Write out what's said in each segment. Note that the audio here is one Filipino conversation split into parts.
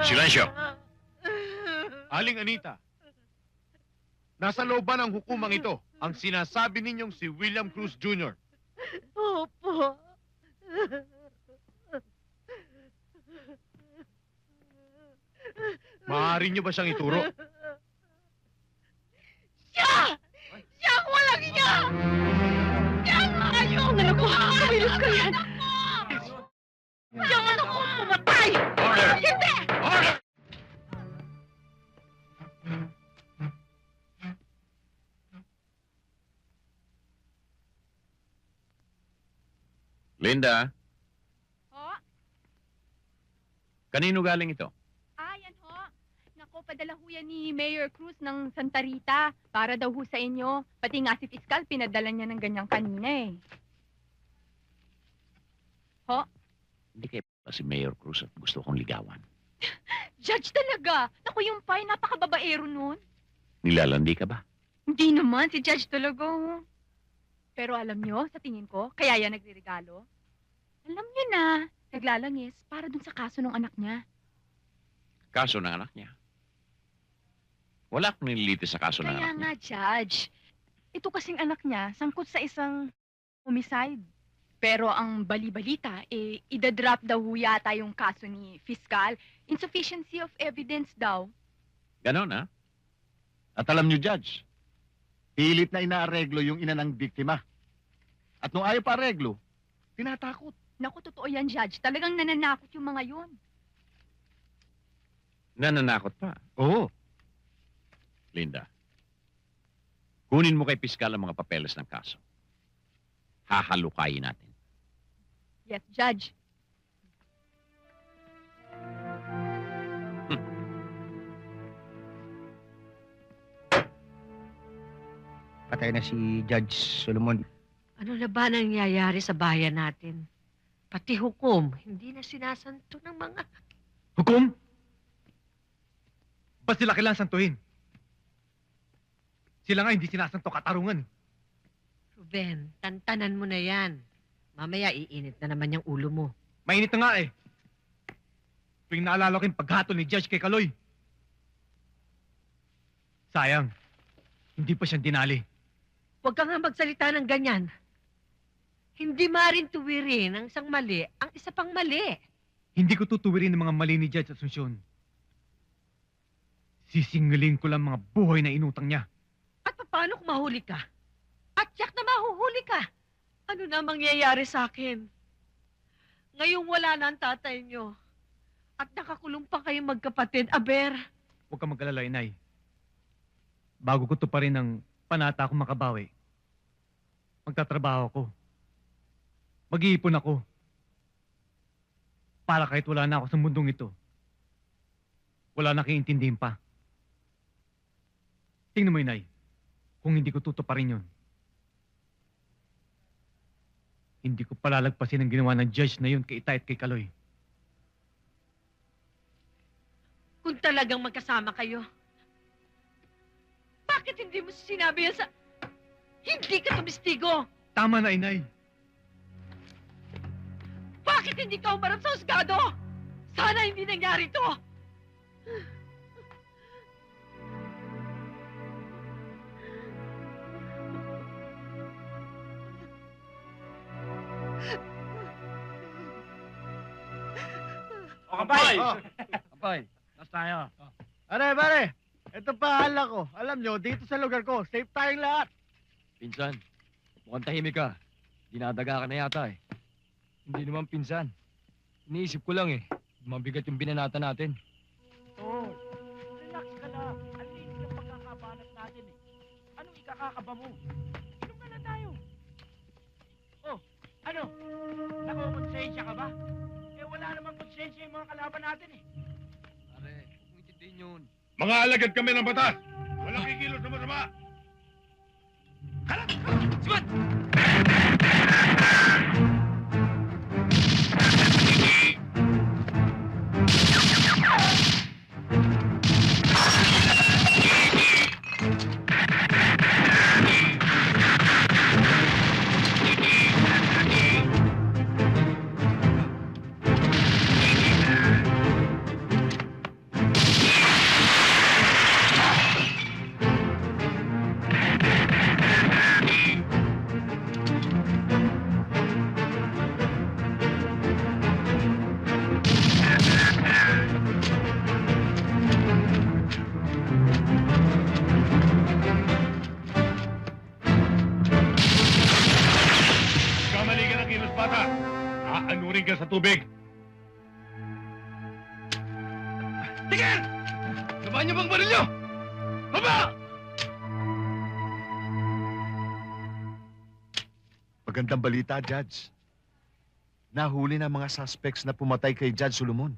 Silensyo! Aling Anita, nasa loob ba ng hukumang ito ang sinasabi ninyong si William Cruz Jr.? Opo. Maaari niyo ba siyang ituro? Siya! Siya ang walang iya! Siya ang ayaw! Anak ko, kumilos ka yan! Siya ang anak ko pumatay! Order! Hindi! Linda, Ho? kanino galing ito? Ah, yan ho. Nako, padala ho yan ni Mayor Cruz ng Santa Rita para daw ho sa inyo. Pati nga si Fiscal, pinadala niya ng ganyang kanina eh. Hindi kayo pa si Mayor Cruz at gusto kong ligawan. Judge talaga! Naku, yung pie, napakababaero nun. Nilalandi ka ba? Hindi naman, si Judge talaga. oh. Pero alam nyo, sa tingin ko, kaya yan nagre-regalo. Alam nyo na, naglalangis para dun sa kaso ng anak niya. Kaso ng anak niya. Wala akong nililitis sa kaso ng Kaya anak niya. nga, Judge. Ito kasing anak niya, sangkot sa isang homicide. Pero ang bali-balita, eh, idadrop daw ho yata yung kaso ni Fiscal. Insufficiency of evidence daw. Ganon, ha? At alam niyo, Judge, Pilit na inaareglo yung ina ng biktima. At nung ayaw pa areglo, tinatakot. Naku, totoo yan, Judge. Talagang nananakot yung mga yun. nananakot pa. Oo. Linda, kunin mo kay Piskal ang mga papeles ng kaso. Hahalukayin natin. Yes, Judge. Patay na si Judge Solomon. Ano na ba nangyayari sa bayan natin? Pati hukom, hindi na sinasanto ng mga... Hukom? Ba't sila kailangan santuhin? Sila nga hindi sinasanto katarungan. eh. Ruben, tantanan mo na yan. Mamaya iinit na naman yung ulo mo. Mainit na nga eh. Tuwing naalala ko yung paghatol ni Judge kay Kaloy. Sayang, hindi pa siya dinali. Huwag ka nga magsalita ng ganyan. Hindi maaaring tuwirin ang isang mali ang isa pang mali. Hindi ko tutuwirin ng mga mali ni Judge Asuncion. Sisingilin ko lang mga buhay na inutang niya. At paano kung mahuli ka? At yak na mahuhuli ka? Ano na mangyayari sa akin? Ngayong wala na ang tatay niyo. At nakakulong pa kayong magkapatid, Aber. Huwag kang mag-alala, inay. Bago ko to pa rin ng panata akong makabawi, magtatrabaho ako. Mag-iipon ako. Para kahit wala na ako sa mundong ito, wala na kiintindihin pa. Tingnan mo, inay. Kung hindi ko tutuparin yun, hindi ko palalagpasin ang ginawa ng judge na yun kay Itay at kay Kaloy. Kung talagang magkasama kayo, bakit hindi mo sinabi yan sa... Hindi ka tumistigo! Tama na, inay. Bakit hindi ka umarap sa husgado? Sana hindi nangyari to! O, kapay! Kapay, nas tayo. Pare, pare, ito pa hala ko. Alam nyo, dito sa lugar ko, safe tayong lahat. Pinsan, mukhang tahimik ka. Dinadaga ka na yata eh. Hindi naman pinsan. Iniisip ko lang eh. Mabigat yung binanata natin. Oo. Relax ka lang. Ang linis ng pagkakabanat natin eh. Anong ikakakaba mo? Inom na lang tayo. Oh, ano? Nakukonsensya ka ba? Eh wala namang konsensya yung mga kalaban natin eh. Pare, huwag mo intindihin yun. Mga alagad kami ng batas. Walang kikilos na masama. Tubig. Tigil! Laban niyo bang baril niyo? Baba! Magandang balita, Judge. Nahuli na mga suspects na pumatay kay Judge Solomon.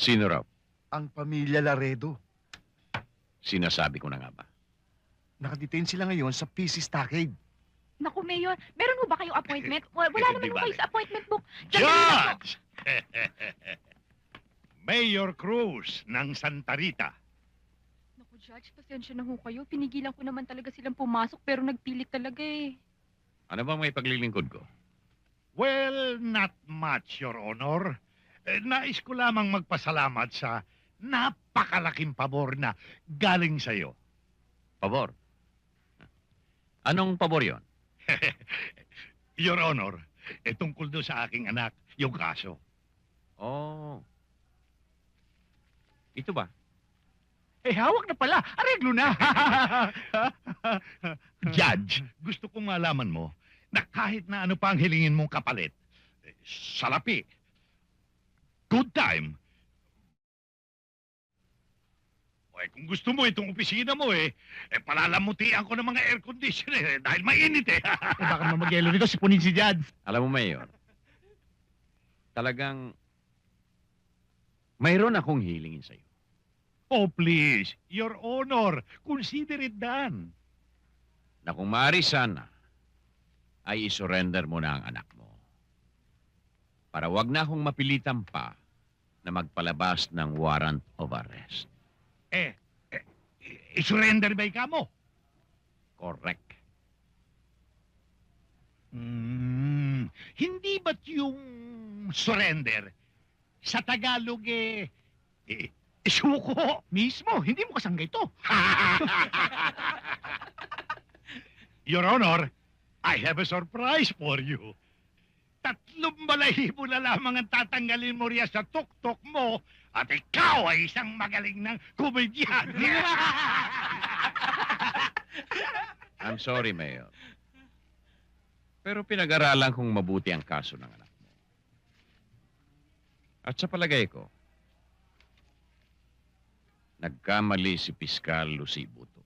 Sino raw? Ang pamilya Laredo. Sinasabi ko na nga ba? Nakadetain sila ngayon sa PC Stockade. Naku, Mayor, meron mo ba kayong appointment? Wa- Wala naman Di kayo sa appointment book. Judge! Mayor Cruz ng Santa Rita. Naku, Judge, pasensya na ho kayo. Pinigilan ko naman talaga silang pumasok pero nagpilit talaga eh. Ano bang may paglilingkod ko? Well, not much, Your Honor. Eh, nais ko lamang magpasalamat sa napakalaking pabor na galing sa'yo. Pabor. Anong pabor yon? Your Honor, eh, tungkol doon sa aking anak, yung kaso. Oh. Ito ba? Eh, hawak na pala. Areglo na. Judge, gusto kong malaman mo na kahit na ano pa ang hilingin mong kapalit, eh, salapi, good time, o eh, kung gusto mo itong opisina mo eh, eh palalamutian ko ng mga air conditioner eh, dahil mainit eh. eh, baka naman mag-yelo nito, sipunin si Judge. Alam mo, Mayor, talagang mayroon akong hilingin sa'yo. oh please, Your Honor, consider it done. Na kung maaari sana, ay isurrender mo na ang anak mo. Para wag na akong mapilitan pa na magpalabas ng warrant of arrest. Eh, eh i-surrender ba ikaw mo? Correct. Hmm, hindi ba't yung surrender sa Tagalog eh, eh, suko? Mismo, hindi mo kasanggay to. Your Honor, I have a surprise for you. Tatlong balahibo na lamang ang tatanggalin mo riya sa tuktok mo at ikaw ay isang magaling ng komedyan. I'm sorry, Mayor. Pero pinag-aralan kong mabuti ang kaso ng anak mo. At sa palagay ko, nagkamali si Piskal Lucy Buto.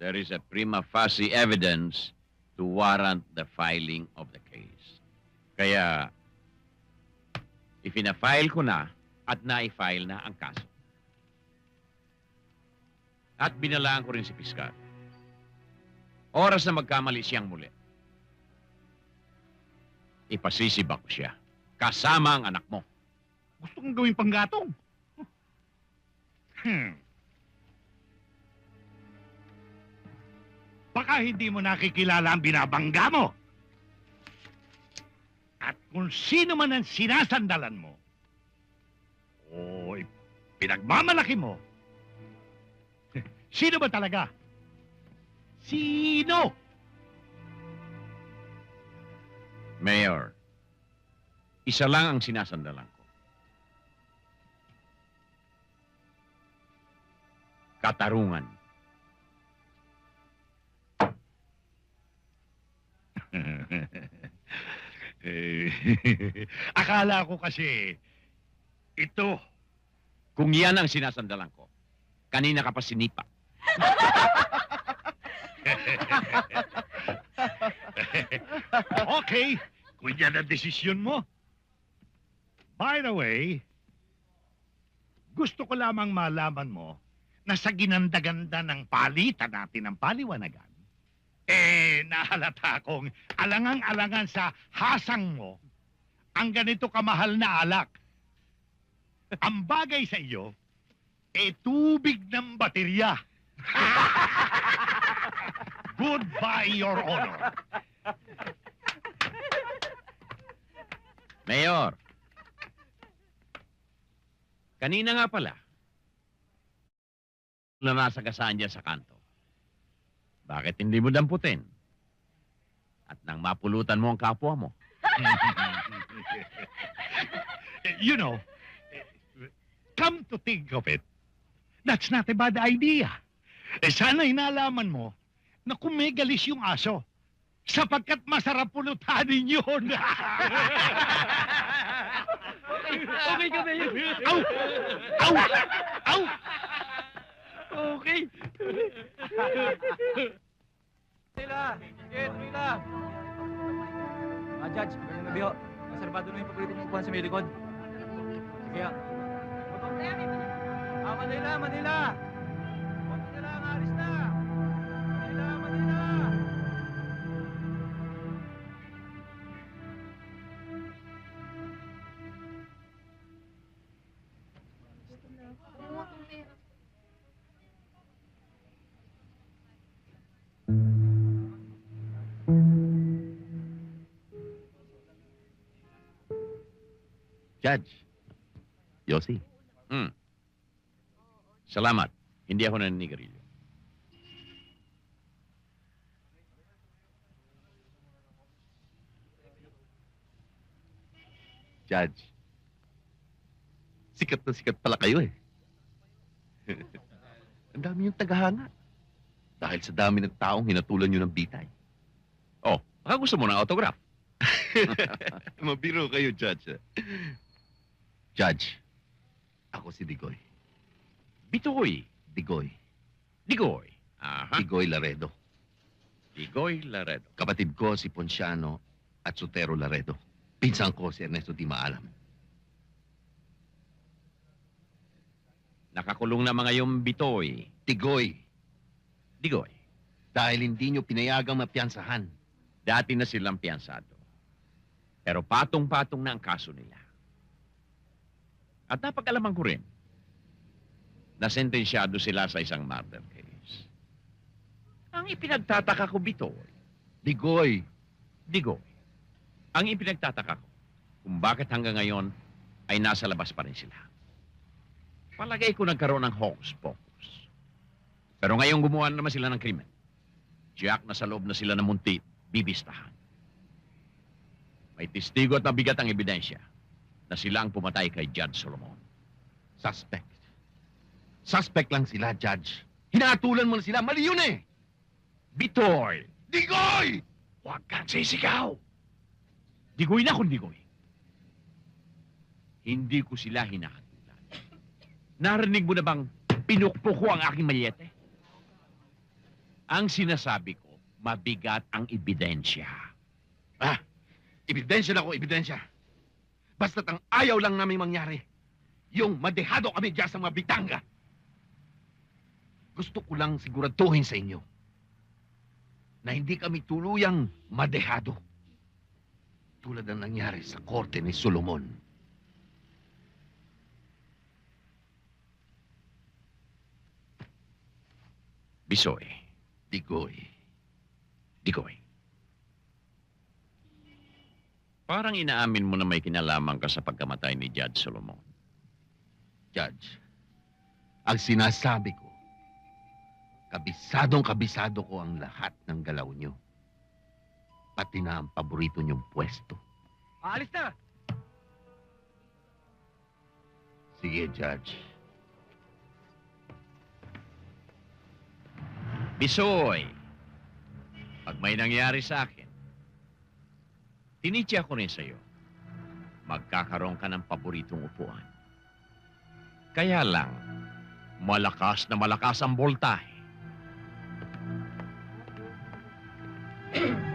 There is a prima facie evidence to warrant the filing of the case. Kaya, ipina-file ko na at na-file na ang kaso. At binalaan ko rin si Piskal. Oras na magkamali siyang muli. Ipasisibak ko siya. Kasama ang anak mo. Gusto kong gawing panggatong. Hmm. Baka hindi mo nakikilala ang binabangga mo. At kung sino man ang sinasandalan mo, o pinagmamalaki mo, sino ba talaga? Sino? Mayor, isa lang ang sinasandalan ko. Katarungan. Akala ko kasi, ito, Kung yan ang sinasandalan ko, kanina ka pa sinipa. okay, kung yan ang desisyon mo. By the way, gusto ko lamang malaman mo na sa ginanda-ganda ng palitan natin ng paliwanagan, eh, nahalata kong alangang-alangan sa hasang mo ang ganito kamahal na alak. Ang bagay sa iyo, eh, tubig ng baterya. Goodbye, Your Honor. Mayor, kanina nga pala, na nasa gasaan dyan sa kanto. Bakit hindi mo damputin? At nang mapulutan mo ang kapwa mo. you know, come to think of it, that's not a bad idea. Eh, sana inalaman mo na kung may galis yung aso, Sapagkat masarap pulutanin yun. Okay ka ba yun? Au! Au! Au! Okay. Sige, tuloy lang. Ah, Judge, magandang gabi ho. Reservado na yung paborito mong upuan sa may likod. Sige ha. Ah, Manila, Manila! Konti na lang, alis na! Manila, Manila! Judge. Yossi. Hmm. Salamat. Hindi ako naninigarilyo. Judge. Sikat na sikat pala kayo eh. Ang dami yung tagahanga. Dahil sa dami ng taong hinatulan nyo ng bitay. Baka gusto mo ng autograph. Mabiro kayo, Judge. Judge, ako si Digoy. Bitoy. Digoy. Digoy. Aha. Digoy Laredo. Digoy Laredo. Kapatid ko si Ponciano at Sotero Laredo. Pinsan ko si Ernesto Di Maalam. Nakakulong na mga yung Bitoy. Digoy, Digoy. dahil hindi nyo pinayagang mapiyansahan. Dati na silang piyansado. Pero patong-patong na ang kaso nila. At napag-alaman ko rin na sentensyado sila sa isang murder case. Ang ipinagtataka ko, Bitoy, Digoy, Digoy, ang ipinagtataka ko kung bakit hanggang ngayon ay nasa labas pa rin sila. Palagay ko nagkaroon ng hocus-pocus. Pero ngayon gumawa na naman sila ng krimen. Jack na sa loob na sila ng munti, bibistahan. May testigo at mabigat ang ebidensya na sila ang pumatay kay Judge Solomon. suspect. Suspect lang sila, Judge. Hinatulan mo na sila. Mali yun eh! Bitoy! Digoy! Huwag kang sisigaw! Digoy na kung digoy. Hindi ko sila hinahatulan. Narinig mo na bang pinukpo ko ang aking malyete? Ang sinasabi ko, mabigat ang ebidensya. Ebidensya na ko, ebidensya. Basta't ang ayaw lang namin mangyari, yung madehado kami dyan sa mga bitanga. Gusto ko lang siguraduhin sa inyo na hindi kami tuluyang madehado. Tulad ng nangyari sa korte ni Solomon. Bisoy, Digoy. digoy. Parang inaamin mo na may kinalaman ka sa pagkamatay ni Judge Solomon. Judge, ang sinasabi ko, kabisadong kabisado ko ang lahat ng galaw nyo. Pati na ang paborito nyong pwesto. Alis na! Sige, Judge. Bisoy, pag may nangyari sa akin, tinitya ko rin sa'yo, magkakaroon ka ng paboritong upuan. Kaya lang, malakas na malakas ang voltahe.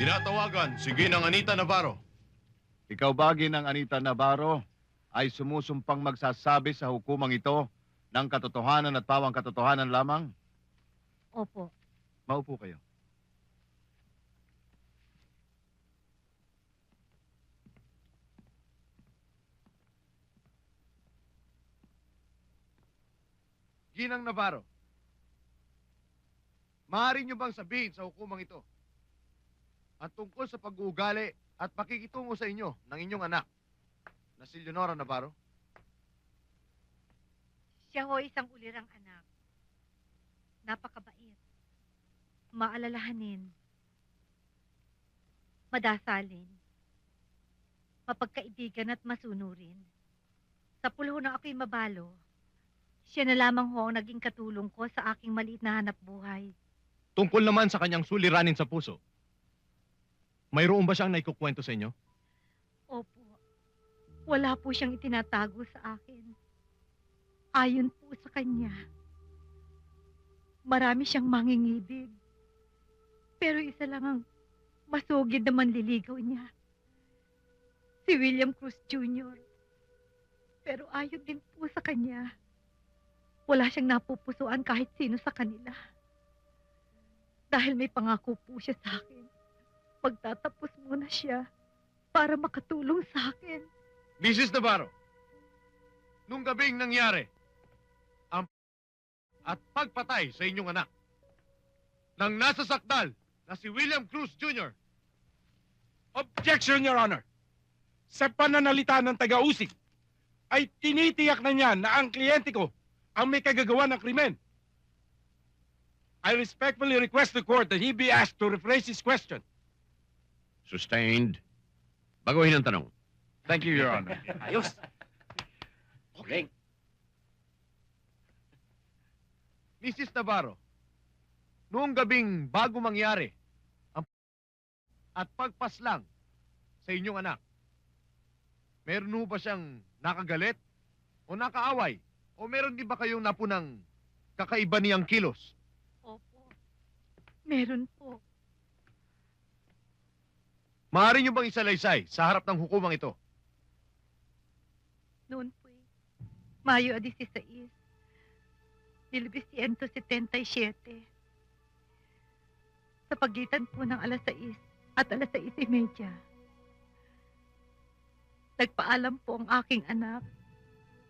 Tinatawagan si Ginang Anita Navarro. Ikaw ba, Ginang Anita Navarro, ay sumusumpang magsasabi sa hukumang ito ng katotohanan at pawang katotohanan lamang? Opo. Maupo kayo. Ginang Navarro, maaari niyo bang sabihin sa hukumang ito at tungkol sa pag-uugali at pakikitungo sa inyo ng inyong anak na si Leonora Navarro? Siya ho isang ulirang anak. Napakabait. Maalalahanin. Madasalin. Mapagkaibigan at masunurin. Sa pulho na ako'y mabalo, siya na lamang ho ang naging katulong ko sa aking maliit na hanap buhay. Tungkol naman sa kanyang suliranin sa puso, mayroon ba siyang naikukwento sa inyo? Opo. Wala po siyang itinatago sa akin. Ayon po sa kanya. Marami siyang mangingibig. Pero isa lang ang masugid na manliligaw niya. Si William Cruz Jr. Pero ayon din po sa kanya. Wala siyang napupusuan kahit sino sa kanila. Dahil may pangako po siya sa akin. Magtatapos muna siya para makatulong sa akin. Mrs. Navarro, nung gabing nangyari, ang at pagpatay sa inyong anak, nang nasa sakdal na si William Cruz Jr., Objection, Your Honor! Sa pananalita ng taga-usig, ay tinitiyak na niya na ang kliyente ko ang may kagagawa ng krimen. I respectfully request the court that he be asked to rephrase his question. Sustained. Baguhin ang tanong. Thank you, Your Honor. Ayos! Okay. Mrs. Navarro, noong gabing bago mangyari ang at pagpaslang sa inyong anak, meron ho ba siyang nakagalit o nakaaway? O meron din ba kayong napunang kakaiba niyang kilos? Opo. Meron po. Maaari niyo bang isalaysay sa harap ng hukumang ito? Noon po eh. Mayo 16. 1977. Sa pagitan po ng alas 6 at alas 6.30. Nagpaalam po ang aking anak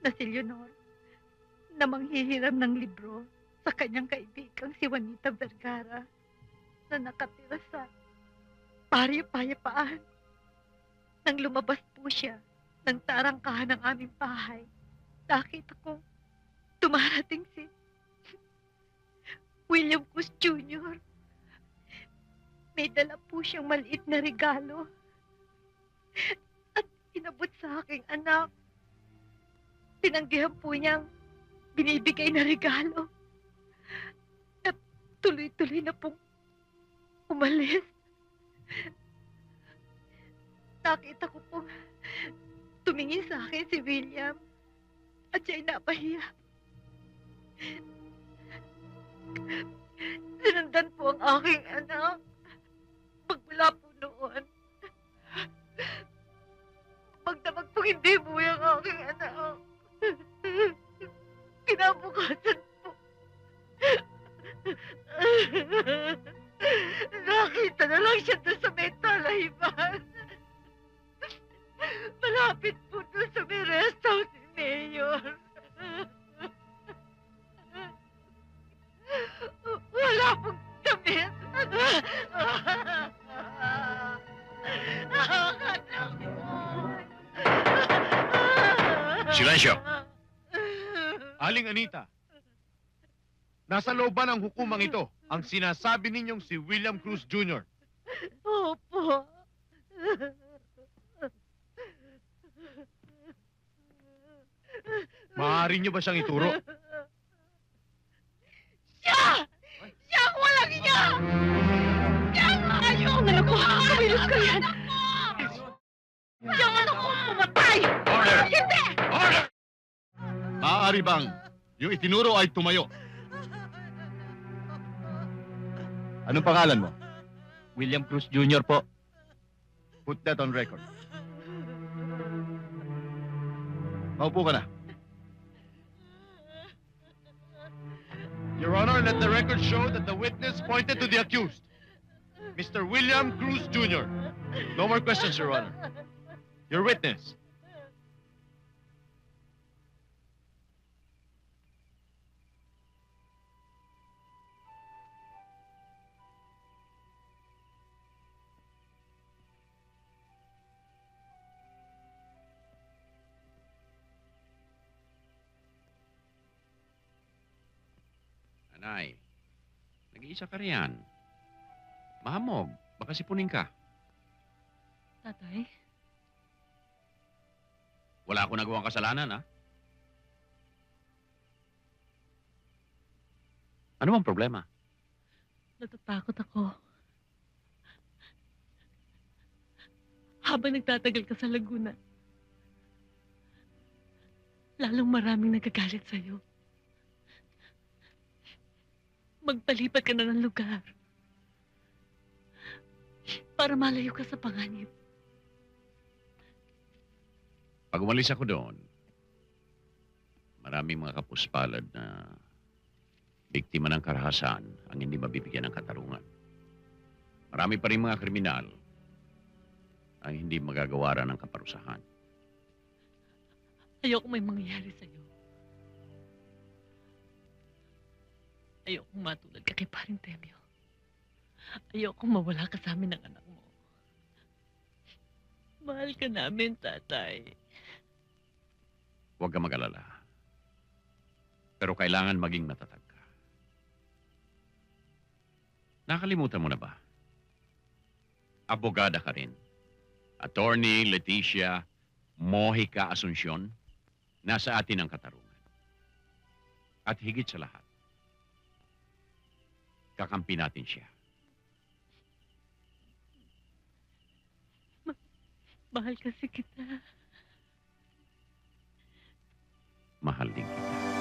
na si Leonor na manghihiram ng libro sa kanyang kaibigang si Juanita Vergara na nakatira sa Barrio Payapaan. Nang lumabas po siya ng tarangkahan ng aming bahay, nakita ko dumarating si William Cruz Jr. May dala po siyang maliit na regalo. At inabot sa aking anak. Tinanggihan po niyang binibigay na regalo. At tuloy-tuloy na pong umalis. Nakita ko pong tumingin sa akin si William at siya'y napahiya. Sinundan po ang aking anak. Magmula po noon. Magdamag po hindi po ang aking anak. Kinabukasan po. Nakita na lang siya doon sa may talahiban. Malapit po doon sa may rest house ni Mayor. Wala pong damit. Silensyo! Aling Anita, nasa loob ba ng hukumang ito ang sinasabi ninyong si William Cruz Jr.? Opo. Maaari niyo ba siyang ituro? Siya! Siya ang walang iya! Siya ang ayaw! Anak ko, kabilos ka yan! Siya ang anak ko pumatay! Order! Hindi! Order! Maaari bang yung itinuro ay tumayo? Anong pangalan mo? William Cruz Jr. po. Put that on record. Maupo ka na. Your Honor, let the record show that the witness pointed to the accused, Mr. William Cruz Jr. No more questions, Your Honor. Your witness. Anay, nag-iisa ka riyan. Mahamog, baka sipunin ka. Tatay? Wala akong nagawang kasalanan, ha? Ano bang problema? Natatakot ako. Habang nagtatagal ka sa Laguna, lalong maraming nagagalit sa'yo. Magpalipat ka na ng lugar para malayo ka sa panganib. Pag umalis ako doon, maraming mga kapuspalad na biktima ng karahasan ang hindi mabibigyan ng katarungan. Marami pa rin mga kriminal ang hindi magagawaran ng kaparusahan. Ayoko may mangyayari sa'yo. Ayoko matulad ka kay paring Temyo. Ayoko mawala ka sa amin ng anak mo. Mahal ka namin, tatay. Huwag ka mag-alala. Pero kailangan maging matatag ka. Nakalimutan mo na ba? Abogada ka rin. Attorney Leticia Mojica Asuncion, nasa atin ang katarungan. At higit sa lahat, kakampi natin siya. Mahal kasi kita. Mahal din kita.